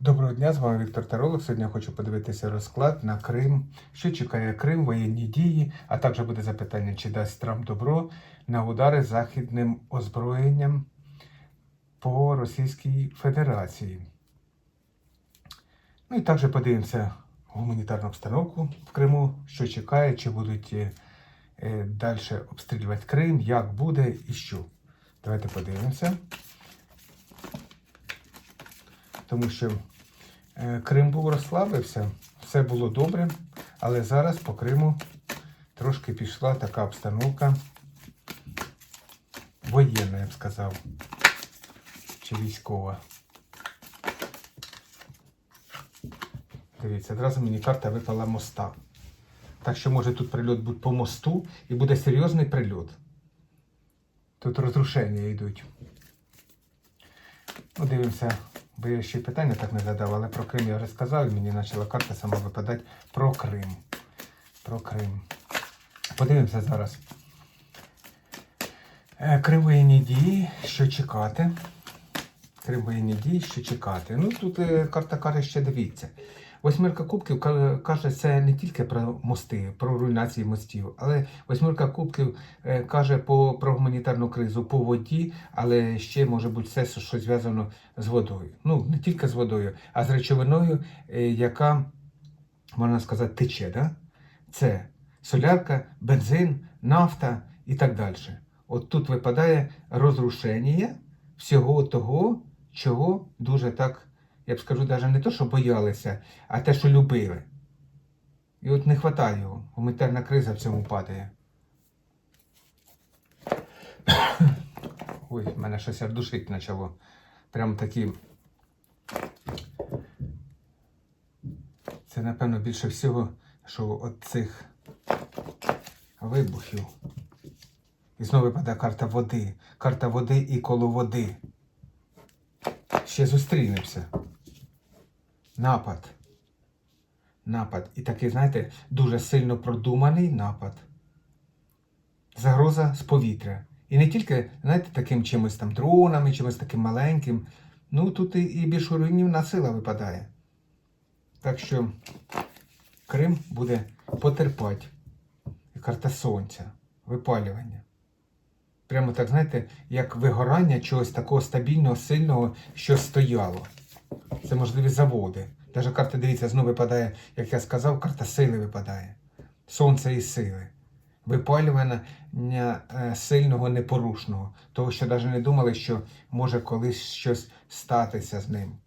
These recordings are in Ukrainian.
Доброго дня, з вами Віктор Таролог. Сьогодні я хочу подивитися розклад на Крим, що чекає Крим, воєнні дії, а також буде запитання, чи дасть Трамп добро на удари західним озброєнням по Російській Федерації. Ну і також подивимося гуманітарну обстановку в Криму, що чекає, чи будуть е, далі обстрілювати Крим, як буде і що. Давайте подивимося. Тому що е, Крим був розслабився, все було добре, але зараз по Криму трошки пішла така обстановка воєнна, я б сказав, чи військова. Дивіться, одразу мені карта випала моста. Так що може тут прильот бути по мосту і буде серйозний прильот. Тут розрушення йдуть. Ну, дивимося, бо я ще й питання так не задав, але про Крим я вже сказав, і мені почала карта сама випадати про Крим. Про Крим. Подивимося зараз. Е, Крим воєнні дії, що чекати. Крим воєнні дії, що чекати. Ну тут е, карта каже, ще дивіться. Восьмірка кубків каже, це не тільки про мости, про руйнації мостів, але восьмірка кубків е, каже про гуманітарну кризу по воді, але ще може бути все, що зв'язано з водою. Ну, не тільки з водою, а з речовиною, е, яка, можна сказати, тече. Да? Це солярка, бензин, нафта і так далі. От тут випадає розрушення всього того, чого дуже так, я б скажу, навіть не то, що боялися, а те, що любили. І от не вистачає його. Гуманітарна криза в цьому падає. Ой, в мене щось аж душить почало. Прям такі. Це, напевно, більше всього, що от цих вибухів. І знову випадає карта води. Карта води і коло води. Ще зустрінемося. Напад. Напад. І такий, знаєте, дуже сильно продуманий напад. Загроза з повітря. І не тільки, знаєте, таким чимось там дронами, чимось таким маленьким. Ну, тут і, і більш руйнівна сила випадає. Так що Крим буде потерпати. Карта сонця, випалювання. Прямо так, знаєте, як вигорання чогось такого стабільного, сильного, що стояло. Це можливі заводи. Даже карта, дивіться, знову випадає, як я сказав, карта сили випадає. Сонце і сили. Випалювання е, сильного, непорушного. Того, що навіть не думали, що може колись щось статися з ним.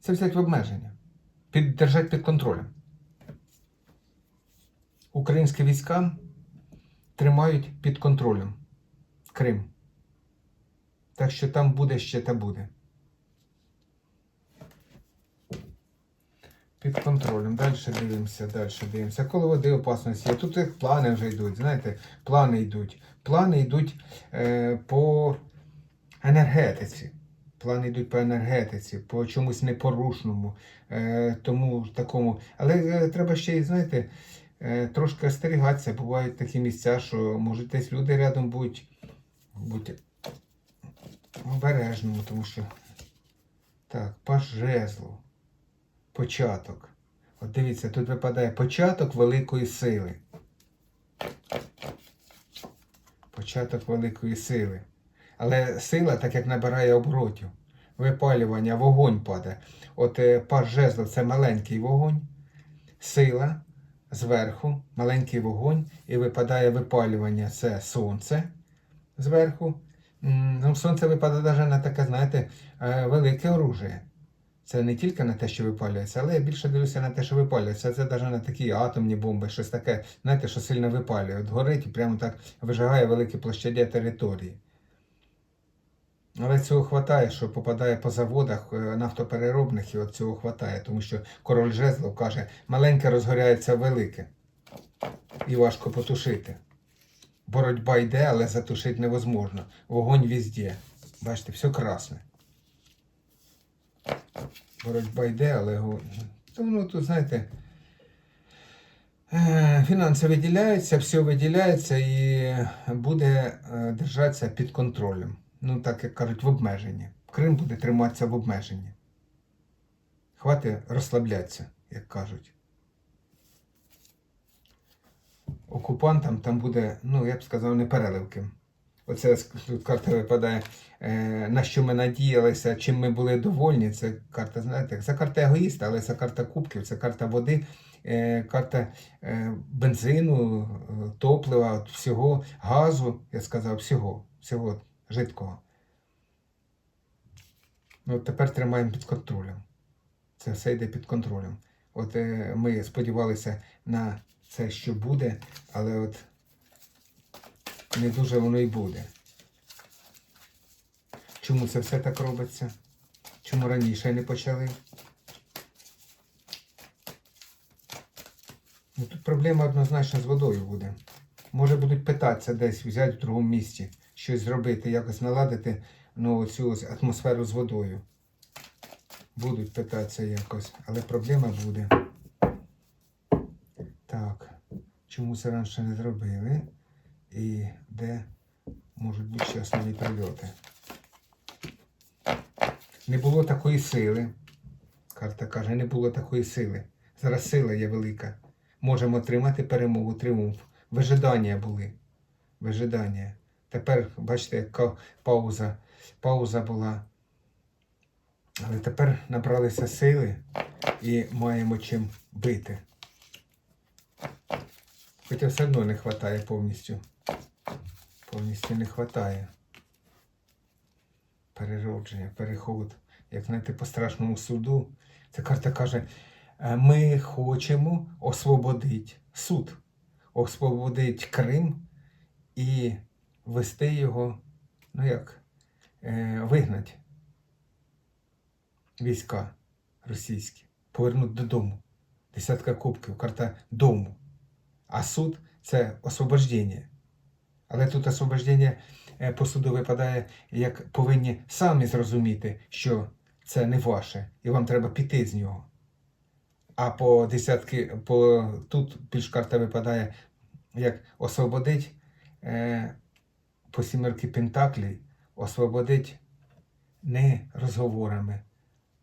Це взять в обмеження. Під, держать під контролем. Українські війська тримають під контролем Крим. Так що там буде ще та буде. Під контролем. Далі дивимося, далі дивимося. Коло води опасності. є. Тут їх плани вже йдуть. Знаєте, плани йдуть. Плани йдуть е, по енергетиці. Плани йдуть по енергетиці, по чомусь непорушному, е, тому такому. Але е, треба ще й, знаєте, е, трошки остерігатися. Бувають такі місця, що може десь люди рядом будуть, будьте обережному, тому що. Так, пожезло. Початок. От дивіться, тут випадає початок великої сили. Початок великої сили. Але сила, так як набирає оборотів, випалювання, вогонь падає. От е, паж жезлов це маленький вогонь, сила зверху, маленький вогонь, і випадає випалювання це сонце зверху. Ну, сонце випадає навіть на таке, знаєте, е, велике оружие. Це не тільки на те, що випалюється, але я більше дивлюся на те, що випалюється. Це навіть на такі атомні бомби, щось таке, знаєте, що сильно випалює. От горить і прямо так вижигає великі площаді території. Але цього вистачає, що попадає по заводах е, нафтопереробних, і от цього вистачає, тому що король жезлов каже, маленьке розгоряється велике. І важко потушити. Боротьба йде, але затушити невозможно. Вогонь везде. Бачите, все красне. Боротьба йде, але ну, тут, знаєте, е, фінанси виділяються, все виділяється і буде е, держатися під контролем. ну так як кажуть, в обмеженні. Крим буде триматися в обмеженні. Хватить розслаблятися, як кажуть. Окупантам там буде, ну я б сказав, не переливки. Оце тут карта випадає, е, на що ми надіялися, чим ми були довольні. Це карта, знаєте, це карта егоїста, але це карта кубків, це карта води, е, карта е, бензину, топлива, всього, газу, я сказав, всього, всього жидкого. Ну, тепер тримаємо під контролем. Це все йде під контролем. От ми сподівалися на це, що буде, але от не дуже воно і буде. Чому це все так робиться? Чому раніше не почали? Ну, тут проблема однозначно з водою буде. Може будуть питатися десь взяти в другому місці, щось зробити, якось наладити ну, цю ось атмосферу з водою. Будуть питатися якось, але проблема буде. Так, чому це раніше не зробили? І де можуть бути ще прильоти? Не було такої сили. Карта каже, не було такої сили. Зараз сила є велика. Можемо отримати перемогу, тріумф. Вижидання були. Вижидання. Тепер, бачите, яка пауза. Пауза була. Але тепер набралися сили і маємо чим бити. Хоча все одно не вистачає повністю. Повністю не вистачає. Переродження, переход. Як знаєте, по страшному суду. Ця карта каже, «Е, ми хочемо освободити суд, освободити Крим і вести його, ну як, е, вигнати війська російські, повернути додому. Десятка кубків, карта дому. А суд це освобождення. Але тут освобождення е, по суду випадає, як повинні самі зрозуміти, що це не ваше, і вам треба піти з нього. А по десятки, по, тут більш карта випадає, як освободить е, по сімерки Пентаклі, освободить не розговорами,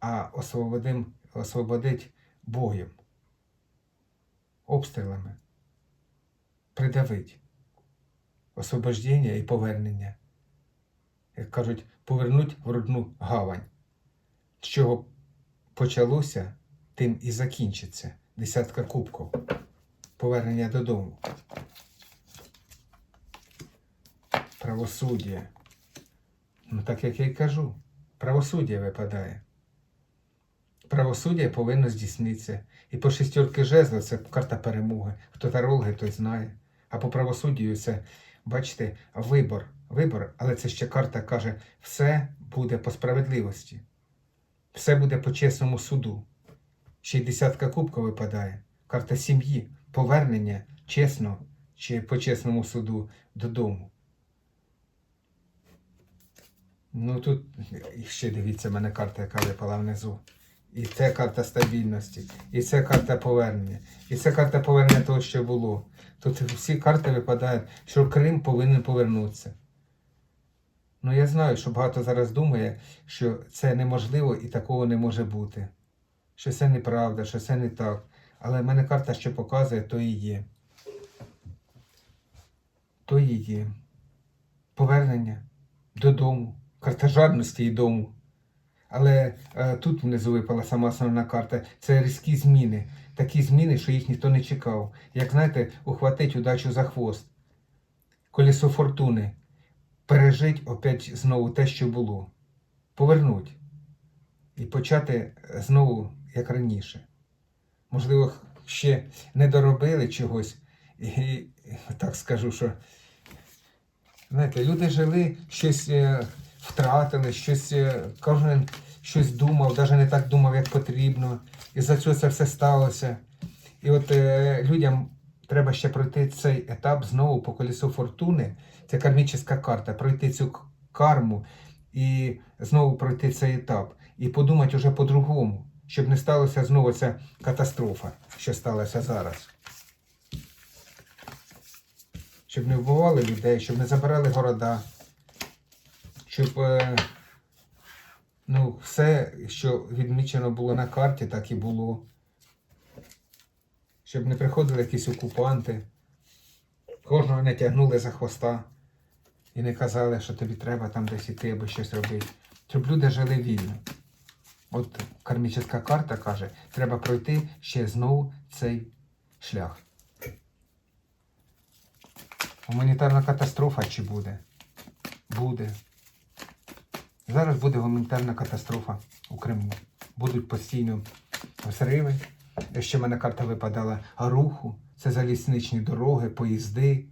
а освободим, освободить боєм, обстрілами, придавить освобождення і повернення. Як кажуть, повернуть в родну гавань. З чого почалося, тим і закінчиться. Десятка кубків. Повернення додому. Правосуддя. Ну, так як я й кажу, правосуддя випадає. Правосуддя повинно здійснитися. І по шестерки жезла це карта перемоги. Хто тарологи, той знає. А по правосуддю це, бачите, вибор. Вибор, але це ще карта каже, все буде по справедливості. Все буде по чесному суду. Ще й десятка кубка випадає. Карта сім'ї, повернення чесно чи по чесному суду додому. Ну тут ще дивіться, в мене карта, яка випала внизу. І це карта стабільності, і це карта повернення, і це карта повернення того, що було. Тут всі карти випадають, що Крим повинен повернутися. Ну я знаю, що багато зараз думає, що це неможливо і такого не може бути. Що це неправда, що це не так. Але в мене карта, що показує, то і є. То і є. Повернення додому, карта жадності і дому. Але е, тут внизу випала сама основна карта. Це різкі зміни. Такі зміни, що їх ніхто не чекав. Як знаєте, ухватить удачу за хвост. Колесо фортуни. Пережить опять знову те, що було. Повернуть. І почати знову, як раніше. Можливо, ще не доробили чогось. І так скажу, що знаєте, люди жили, щось е, втратили, щось е, кожен щось думав, навіть не так думав, як потрібно. І за цього це все сталося. І от е, людям треба ще пройти цей етап знову по колесу фортуни. Це кармічна карта, пройти цю карму і знову пройти цей етап. І подумати вже по-другому, щоб не сталося знову ця катастрофа, що сталося зараз. Щоб не вбивали людей, щоб не забирали города, щоб е, ну, все, що відмічено було на карті, так і було. Щоб не приходили якісь окупанти, кожного не тягнули за хвоста і не казали, що тобі треба там десь іти або щось робити. Щоб люди жили вільно. От кармічна карта каже, треба пройти ще знову цей шлях. Гуманітарна катастрофа чи буде? Буде. Зараз буде гуманітарна катастрофа у Криму. Будуть постійно взриви. Ще в мене карта випадала руху. Це залізничні дороги, поїзди.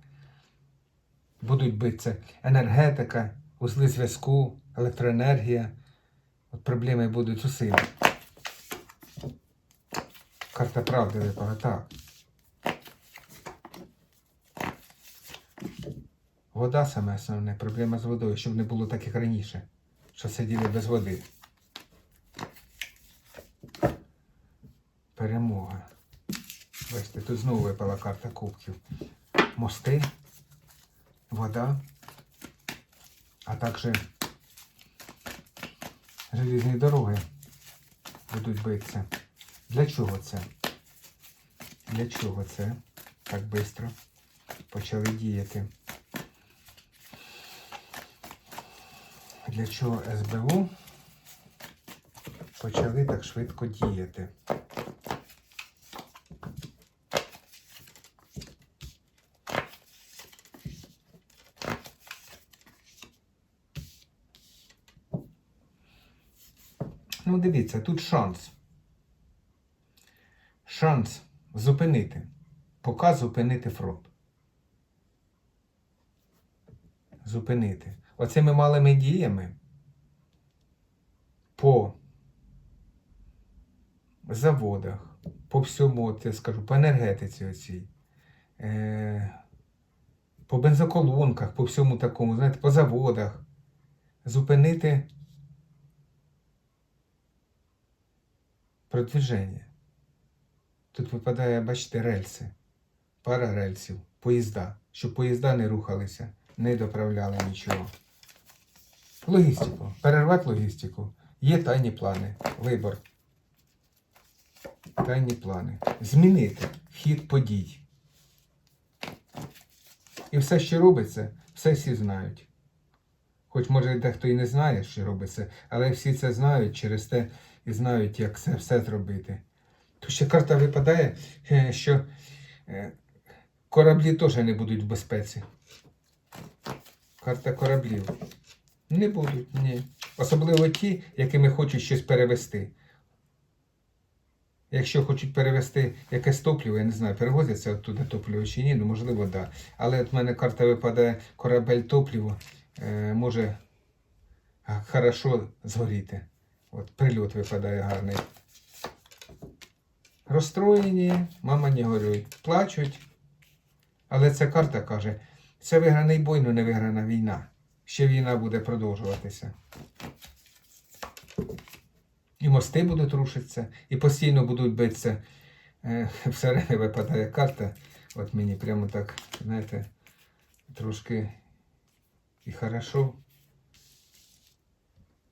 Будуть битися енергетика, узли зв'язку, електроенергія. От проблеми будуть усім. Карта правди випала, так. Вода саме основне, проблема з водою, щоб не було так, як раніше, що сиділи без води. Перемога. Бачите, тут знову випала карта кубків. Мости, вода, а також желізні дороги будуть битися. Для чого це? Для чого це так швидко почали діяти? Для чого СБУ почали так швидко діяти? Ну, дивіться, тут шанс. Шанс зупинити. Поки зупинити фронт. Зупинити. Оцими малими діями по заводах, по всьому, я скажу, по енергетиці оцій, е, по бензоколонках, по всьому такому, знаєте, по заводах. Зупинити продвіження. Тут випадає, бачите, рельси, пара рельсів, поїзда, щоб поїзда не рухалися, не доправляли нічого. Логістику. Перервати логістику. Є тайні плани. Вибор. Тайні плани. Змінити хід подій. І все, що робиться, все всі знають. Хоч, може, дехто і не знає, що робиться, але всі це знають через те і знають, як це все зробити. Тут ще карта випадає, е, що е, кораблі теж не будуть в безпеці. Карта кораблів. Не будуть, ні. Особливо ті, якими хочуть щось перевести. Якщо хочуть перевести якесь топливо, я не знаю, перевозяться оттуда топливо чи ні, ну можливо, так. Да. Але от в мене карта випадає корабель топливо, е, може хорошо згоріти. От прильот випадає гарний. Розстроєні, мама не горюй. Плачуть. Але ця карта каже, це виграний бой, но не виграна війна. Ще війна буде продовжуватися. І мости будуть рушитися, і постійно будуть битися. Е, Все випадає карта. От мені прямо так, знаєте, трошки і хорошо.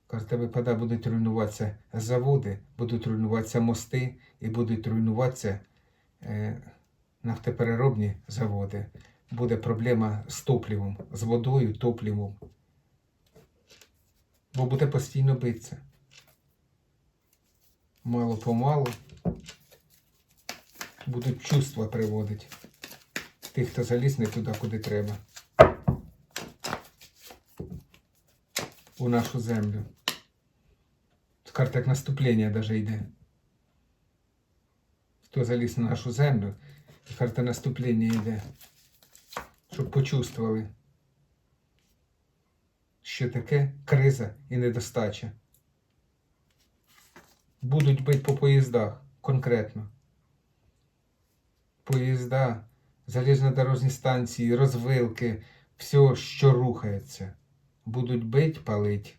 Карта випадає, будуть руйнуватися заводи, будуть руйнуватися мости і будуть руйнуватися е, нафтопереробні заводи. Буде проблема з топливом, з водою, топливом. Бо буде постійно битися. Мало помалу будуть чувства приводити тих, хто заліз не туди, куди треба. У нашу землю. Карта як наступлення даже йде. Хто заліз на нашу землю, карта наступлення йде. Щоб почувствували, що таке криза і недостача. Будуть бити по поїздах конкретно. Поїзда, залізнодорожні станції, розвилки, все, що рухається. Будуть бить, палить.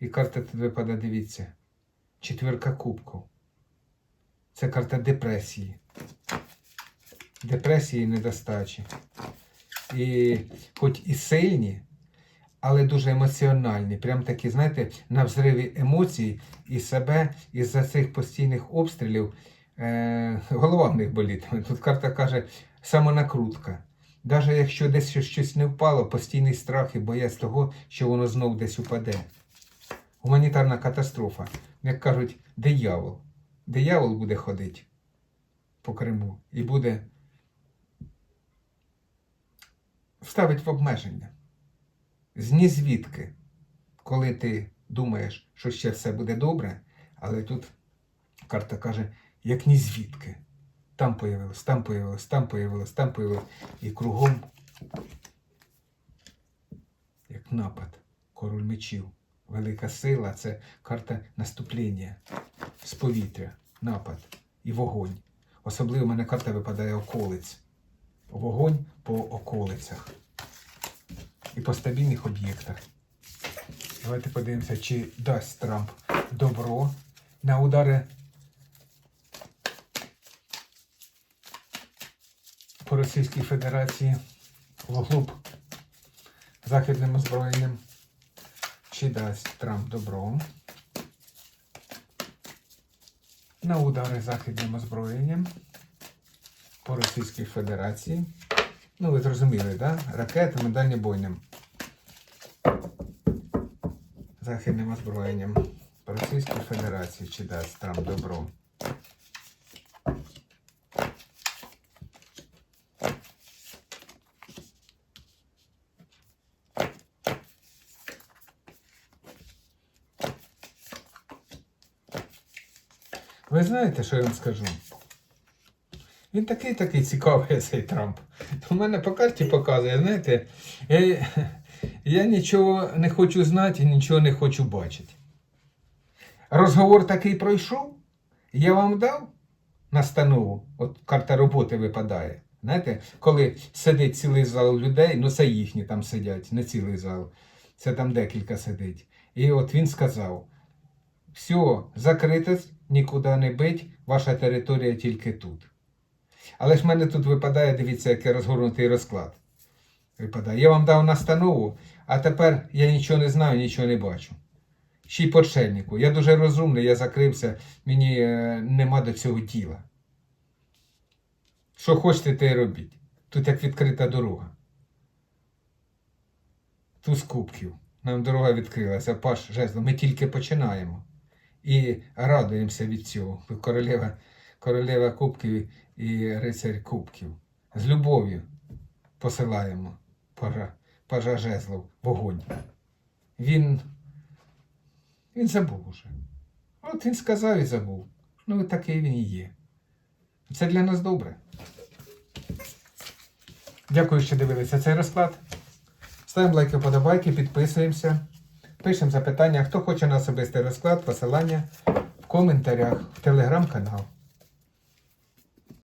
І карта тут випадає, дивіться. Четвірка кубків. Це карта депресії. Депресії і недостачі. І хоч і сильні, але дуже емоціональні. Прям такі, знаєте, на взриві емоцій і себе із-за цих постійних обстрілів е, голова в них болітиме. Тут карта каже самонакрутка. Навіть якщо десь щось- щось не впало, постійний страх і боязнь того, що воно знов десь упаде. Гуманітарна катастрофа. Як кажуть, диявол. Диявол буде ходити по Криму і буде ставить в обмеження. З нізвідки, коли ти думаєш, що ще все буде добре, але тут карта каже, як нізвідки. Там появилось, там появилось, там появилось, там появилось. І кругом, як напад, король мечів. Велика сила це карта наступлення з повітря, напад і вогонь. Особливо в мене карта випадає околиць. Вогонь по околицях і по стабільних об'єктах. Давайте подивимося, чи дасть Трамп добро на удари по Російській Федерації вглуб західним озброєнням. Чи дасть Трамп добро на удари західним озброєнням по Російській Федерації. Ну, ви зрозуміли, да? Ракетами дальнобойним. Західним озброєнням по Російській Федерації чи дасть Трамп добро. Ви знаєте, що я вам скажу? Він такий такий цікавий, цей Трамп. У мене по карті показує, знаєте, я, я нічого не хочу знати і нічого не хочу бачити. Розговор такий пройшов, я вам дав настанову, от карта роботи випадає. Знаєте, коли сидить цілий зал людей, ну це їхні там сидять, не цілий зал, це там декілька сидить. І от він сказав: все, закрите, нікуди не бить, ваша територія тільки тут. Але ж в мене тут випадає, дивіться, який розгорнутий розклад. Випадає. Я вам дав настанову, а тепер я нічого не знаю, нічого не бачу. Ще й почельнику. Я дуже розумний, я закрився, мені е, нема до цього діла. Що хочете, те й робіть. Тут як відкрита дорога. Туз кубків. Нам дорога відкрилася, паш жезло. Ми тільки починаємо. І радуємося від цього. Королева, королева кубків і рицарь кубків. З любов'ю посилаємо пажа, жезлов, вогонь. Він, він забув уже. От він сказав і забув. Ну, і такий він і є. Це для нас добре. Дякую, що дивилися цей розклад. Ставимо лайки, подобайки, підписуємося. Пишемо запитання. Хто хоче на особистий розклад, посилання в коментарях, в телеграм-канал.